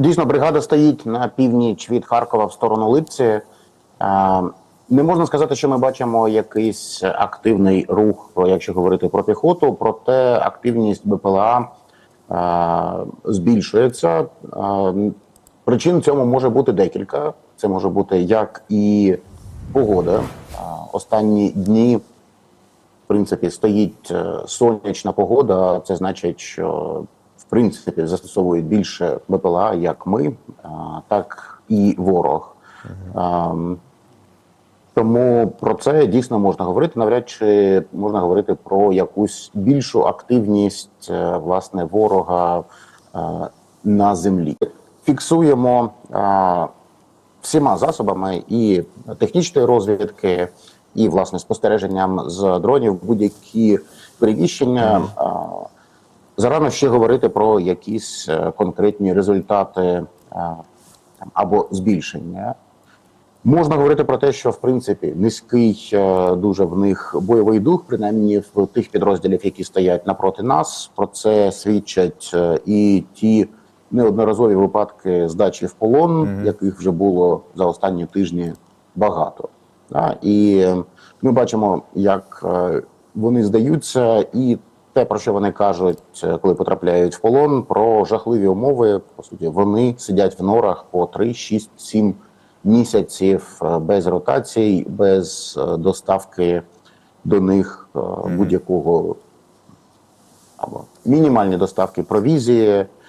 Дійсно, бригада стоїть на північ від Харкова в сторону Липці. Е, Не можна сказати, що ми бачимо якийсь активний рух, якщо говорити про піхоту, проте активність БПЛА е, збільшується. Е, Причин цьому може бути декілька. Це може бути як і погода. Останні дні в принципі, стоїть сонячна погода. Це значить, що принципі застосовують більше БПЛА, як ми, а, так і ворог. Ем, Тому про це дійсно можна говорити. Навряд чи можна говорити про якусь більшу активність е, власне ворога е, на землі. Фіксуємо е, всіма засобами і технічної розвідки, і власне спостереженням з дронів будь-які переміщення. Зарано ще говорити про якісь е, конкретні результати або збільшення. Можна говорити про те, що в принципі низький е, дуже в них бойовий дух, принаймні в тих підрозділів, які стоять напроти нас. Про це свідчать е, і ті неодноразові випадки здачі в полон, яких вже було за останні тижні багато. Да? І е, ми бачимо, як е, вони здаються, і те, про що вони кажуть, е, коли потрапляють в полон, про жахливі умови. По суті, вони сидять в норах по 3, 6, 7 місяців е, без ротацій, без е, доставки до них будь-якого або мінімальні доставки провізії,